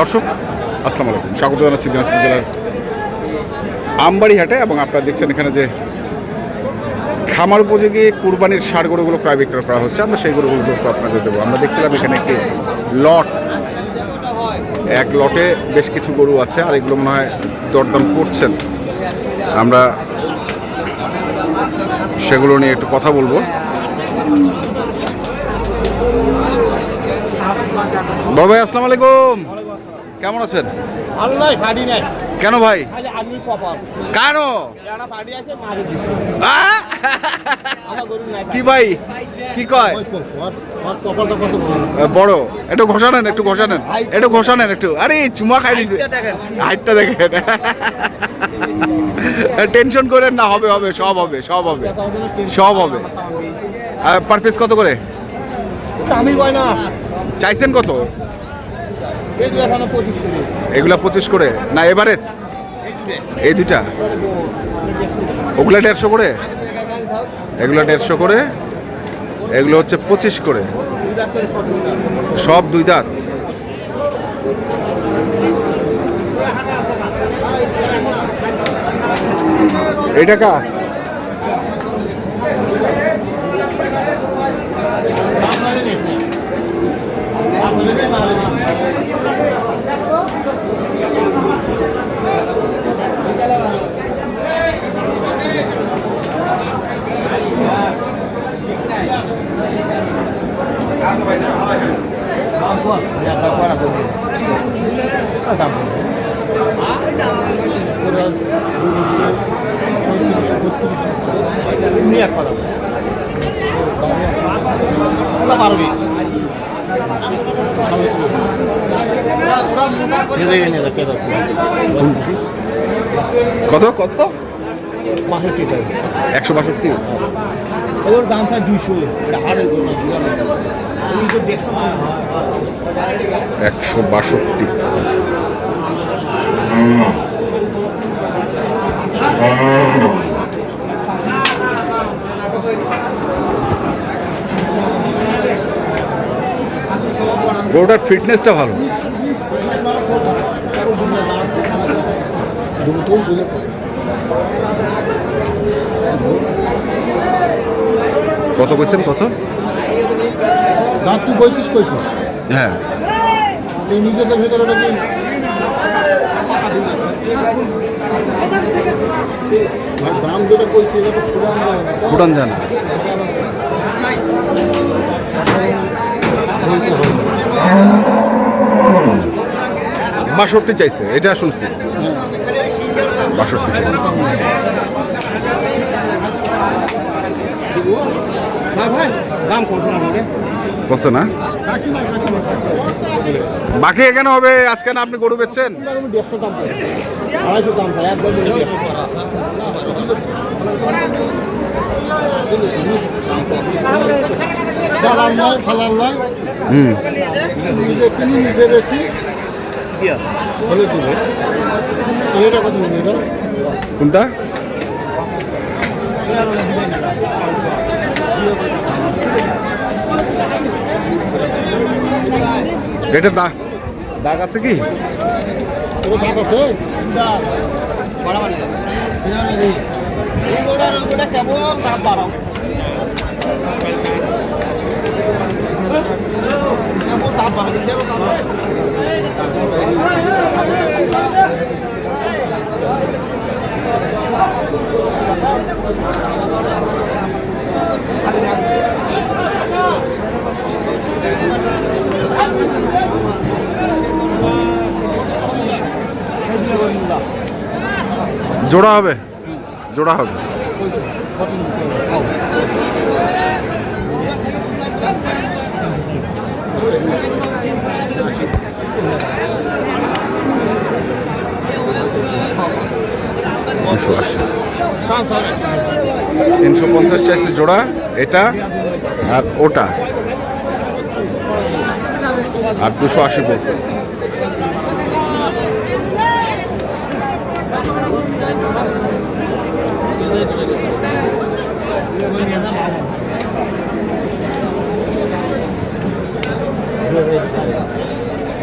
দর্শক, আসসালামু আলাইকুম। স্বাগত জানাচ্ছি দিনাজপুর জেলার আমবাড়ি হাটে এবং আপনারা দেখছেন এখানে যে খামার উপযোগী কুরবানির সার গরুগুলো ক্রয় বিক্রয় করা হচ্ছে। আমরা সেই গরুগুলো আপনাদের দেবো। আমরা দেখছিলাম এখানে একটি লট। এক লটে বেশ কিছু গরু আছে আর এগুলো মনে হয় দরদাম করছেন। আমরা সেগুলো নিয়ে একটু কথা বলব। বড় ভাই, আসসালামু আলাইকুম। কেমন আছেন? আল্লাহ ফাড়ি নাই। কেন ভাই? আমি কপাল। কেন? যারা আছে মারি দিছে। কি ভাই? কি কয়? বড়। একটু ঘষা নেন একটু ঘষা নেন। একটু ঘষা নেন একটু। আরে চুমা খাই দিছে। হাইটটা দেখেন। টেনশন করেন না হবে হবে সব হবে সব হবে। সব হবে। পার পিস কত করে? আমি কয় না। চাইছেন কত? এগুলো পঁচিশ করে? না এভারেজ এই দুইটা? ওগুলা দেড়শো করে? এগুলো দেড়শো করে? এগুলো হচ্ছে পঁচিশ করে। সব দুই দাঁত। পারবি কত? কত? বাষট্টি টাকা। একশো বাষট্টি? ওর দাম স্যার দুশো এটা হাড়ের গরু একশো বাষট্টি। গরুটার ফিটনেসটা ভালো। কত কইছেন কত? দাঁত তুই বলছিস কইছিস? হ্যাঁ। এই নিজেদের ভেতরে নাকি? দাম যেটা কইছি এটা তো যায় না ফুটান বাষট্টি চাইছে এটা শুনছি। বাষট্টি চাইছে। না বাকি কেন হবে আজকে না আপনি গরু বেচছেন? দালাল নয় ফালাল নয় নিজে কিনি নিজে বেশি হলে দিবে এটা? কত কোনটা? এটা দাগ দাগ আছে কি? দাম জোড়া হবে? জোড়া হবে। আশি তিনশো পঞ্চাশ চাইছে জোড়া, এটা আর ওটা। আর দুশো আশি বলছে।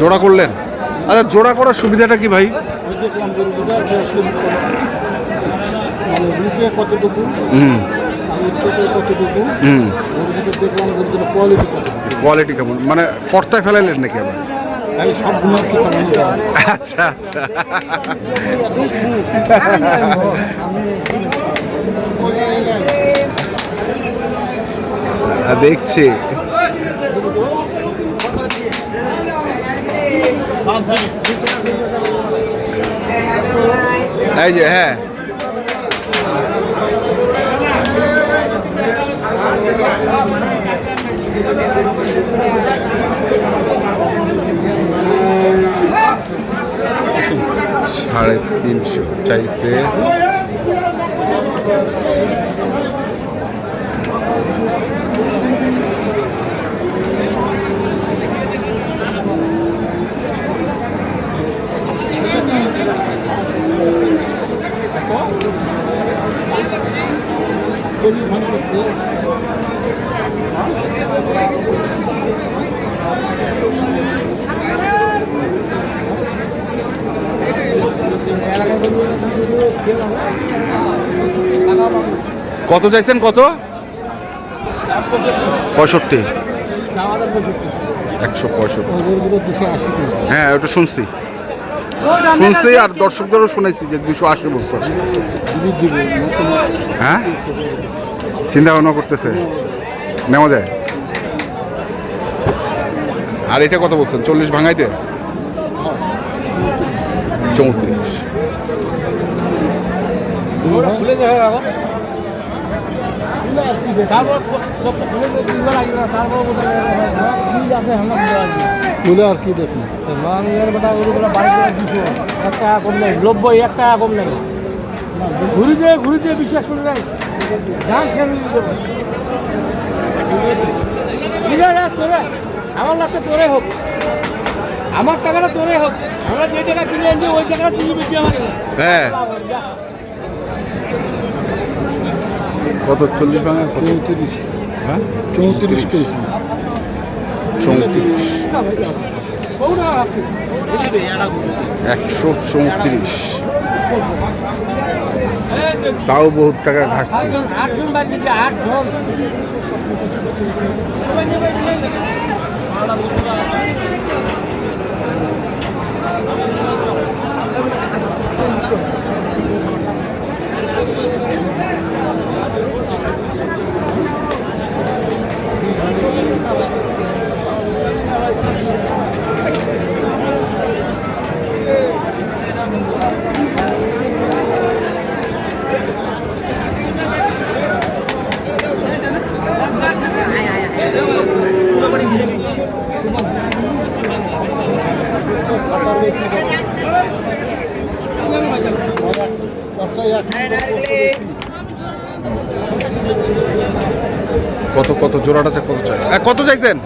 জোড়া করলেন। আচ্ছা জোড়া করার সুবিধাটা কি ভাই? মানে কতটুকু? হুম। কতটুকু? হুম। দেখলাম কোয়ালিটি কোয়ালিটি কেমন? মানে কর্তায় ফেলাইলেন নাকি আবার? আচ্ছা আচ্ছা। দেখছি। এই যে হ্যাঁ। সাড়ে তিনশো চাইছে। কত চাইছেন, কত? পঁয়ষট্টি। একশো পঁয়ষট্টি। হ্যাঁ ওটা শুনছি। শুনছি আর দর্শকদেরও শুনেছি যে দুশো আশি বছর। হ্যাঁ? চিন্তা ভাবনা করতেছে। নেওয়া যায়? আর এটা কত বলছেন? চল্লিশ ভাঙাইতে? চৌত্রিশ। আর কি করে দিছো। এক টাকা কম নেই নব্বই এক টাকা কম নেই। ঘুরি দিয়ে ঘুরি দিয়ে বিশ্বাস করে দেবো ঠিক আছে তোরে আমার লাভটা তোরে হোক। আমার টাকাটা তোরে হোক। আমরা যে টাকা কিনে আনছি ওই টাকাটা তুই বেশি আমার হ্যাঁ। কত? চল্লিশ ভাঙা চৌত্রিশ। হ্যাঁ? চৌত্রিশ কেজি। চৌত্রিশ। একশো চৌত্রিশ। তাও বহুত টাকা ঘাটতি। আটজন আটজন কত কত জোড়াটা চা- কত চাই? কত চাইছেন?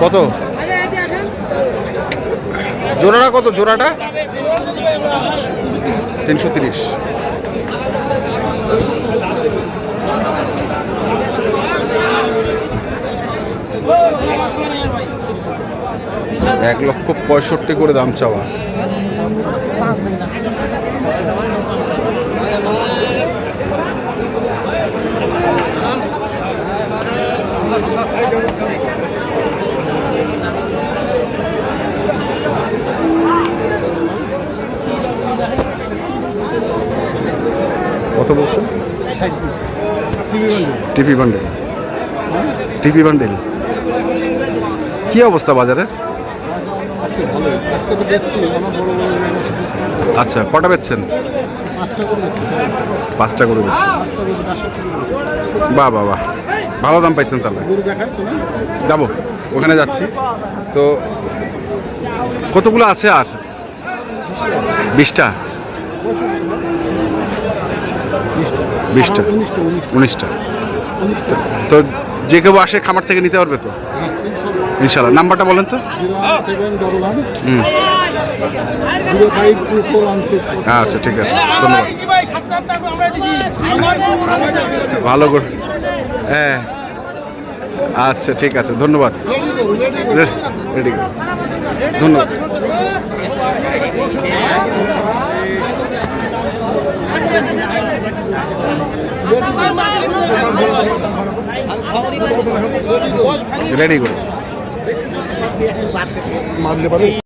কত? জোড়াটা কত? জোড়াটা? তিনশো তিরিশ। এক লক্ষ পঁয়ষট্টি করে দাম চাওয়া। কত বলছেন? TP bundle. TP bundle. কি অবস্থা বাজারের? আছে ভালো আজকে তো বেচছি আমার বড় বড় আচ্ছা কটা বেচছেন? পাঁচটা করে বেচছি। পাঁচটা করে বেচছেন। পাঁচশো করে বাহ বাহ বাহ। ভালো দাম পাইছেন তাহলে। যাব ওখানে যাচ্ছি। তো কতগুলো আছে আর? বিশটা। বিশটা। উনিশটা তো যে কেউ আসে খামার থেকে নিতে পারবে তো? ইনশাল্লাহ নাম্বারটা বলেন তো। আচ্ছা ঠিক আছে। ধন্যবাদ। ভালো করে হ্যাঁ। আচ্ছা ঠিক আছে। ধন্যবাদ। রেডি ধন্যবাদ। রেডি করে। मान्य बने।